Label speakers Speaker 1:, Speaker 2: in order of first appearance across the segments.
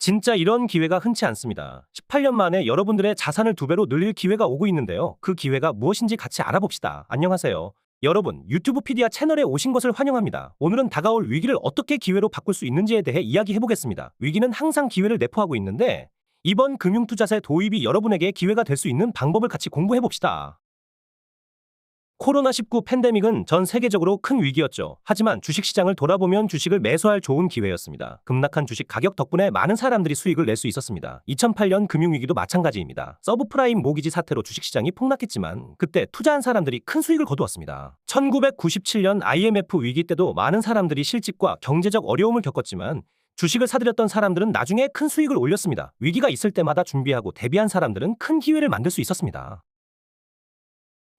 Speaker 1: 진짜 이런 기회가 흔치 않습니다. 18년 만에 여러분들의 자산을 두 배로 늘릴 기회가 오고 있는데요. 그 기회가 무엇인지 같이 알아봅시다. 안녕하세요. 여러분, 유튜브 피디아 채널에 오신 것을 환영합니다. 오늘은 다가올 위기를 어떻게 기회로 바꿀 수 있는지에 대해 이야기해보겠습니다. 위기는 항상 기회를 내포하고 있는데 이번 금융투자세 도입이 여러분에게 기회가 될 수 있는 방법을 같이 공부해봅시다. 코로나19 팬데믹은 전 세계적으로 큰 위기였죠. 하지만 주식시장을 돌아보면 주식을 매수할 좋은 기회였습니다. 급락한 주식 가격 덕분에 많은 사람들이 수익을 낼 수 있었습니다. 2008년 금융위기도 마찬가지입니다. 서브프라임 모기지 사태로 주식시장이 폭락했지만 그때 투자한 사람들이 큰 수익을 거두었습니다. 1997년 IMF 위기 때도 많은 사람들이 실직과 경제적 어려움을 겪었지만 주식을 사들였던 사람들은 나중에 큰 수익을 올렸습니다. 위기가 있을 때마다 준비하고 대비한 사람들은 큰 기회를 만들 수 있었습니다.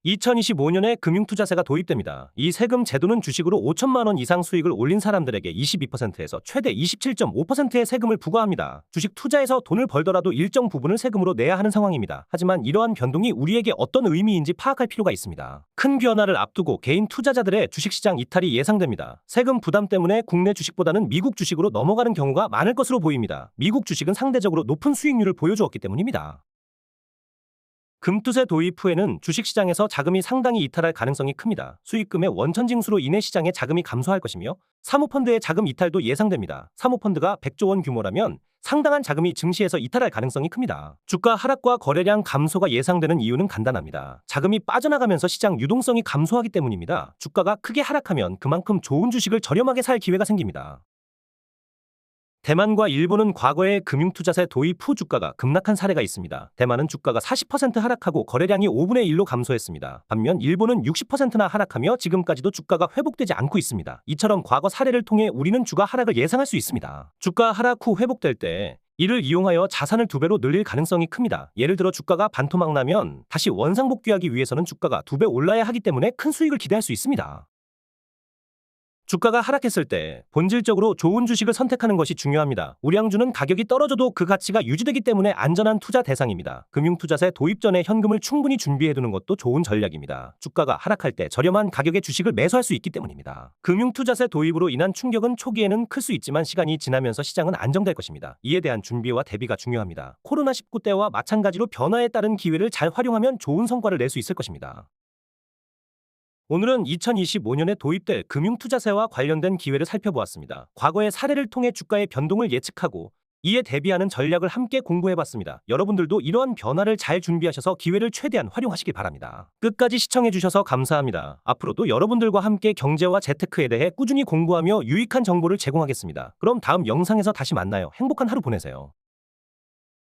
Speaker 1: 2025년에 금융투자세가 도입됩니다. 이 세금 제도는 주식으로 5천만 원 이상 수익을 올린 사람들에게 22%에서 최대 27.5%의 세금을 부과합니다. 주식 투자에서 돈을 벌더라도 일정 부분을 세금으로 내야 하는 상황입니다. 하지만 이러한 변동이 우리에게 어떤 의미인지 파악할 필요가 있습니다. 큰 변화를 앞두고 개인 투자자들의 주식시장 이탈이 예상됩니다. 세금 부담 때문에 국내 주식보다는 미국 주식으로 넘어가는 경우가 많을 것으로 보입니다. 미국 주식은 상대적으로 높은 수익률을 보여주었기 때문입니다. 금투세 도입 후에는 주식시장에서 자금이 상당히 이탈할 가능성이 큽니다. 수익금의 원천징수로 인해 시장의 자금이 감소할 것이며 사모펀드의 자금 이탈도 예상됩니다. 사모펀드가 100조 원 규모라면 상당한 자금이 증시에서 이탈할 가능성이 큽니다. 주가 하락과 거래량 감소가 예상되는 이유는 간단합니다. 자금이 빠져나가면서 시장 유동성이 감소하기 때문입니다. 주가가 크게 하락하면 그만큼 좋은 주식을 저렴하게 살 기회가 생깁니다. 대만과 일본은 과거에 금융투자세 도입 후 주가가 급락한 사례가 있습니다. 대만은 주가가 40% 하락하고 거래량이 5분의 1로 감소했습니다. 반면 일본은 60%나 하락하며 지금까지도 주가가 회복되지 않고 있습니다. 이처럼 과거 사례를 통해 우리는 주가 하락을 예상할 수 있습니다. 주가 하락 후 회복될 때 이를 이용하여 자산을 두 배로 늘릴 가능성이 큽니다. 예를 들어 주가가 반토막 나면 다시 원상복귀하기 위해서는 주가가 두 배 올라야 하기 때문에 큰 수익을 기대할 수 있습니다. 주가가 하락했을 때 본질적으로 좋은 주식을 선택하는 것이 중요합니다. 우량주는 가격이 떨어져도 그 가치가 유지되기 때문에 안전한 투자 대상입니다. 금융투자세 도입 전에 현금을 충분히 준비해두는 것도 좋은 전략입니다. 주가가 하락할 때 저렴한 가격의 주식을 매수할 수 있기 때문입니다. 금융투자세 도입으로 인한 충격은 초기에는 클 수 있지만 시간이 지나면서 시장은 안정될 것입니다. 이에 대한 준비와 대비가 중요합니다. 코로나19 때와 마찬가지로 변화에 따른 기회를 잘 활용하면 좋은 성과를 낼 수 있을 것입니다. 오늘은 2025년에 도입될 금융투자세와 관련된 기회를 살펴보았습니다. 과거의 사례를 통해 주가의 변동을 예측하고 이에 대비하는 전략을 함께 공부해봤습니다. 여러분들도 이러한 변화를 잘 준비하셔서 기회를 최대한 활용하시길 바랍니다. 끝까지 시청해주셔서 감사합니다. 앞으로도 여러분들과 함께 경제와 재테크에 대해 꾸준히 공부하며 유익한 정보를 제공하겠습니다. 그럼 다음 영상에서 다시 만나요. 행복한 하루 보내세요.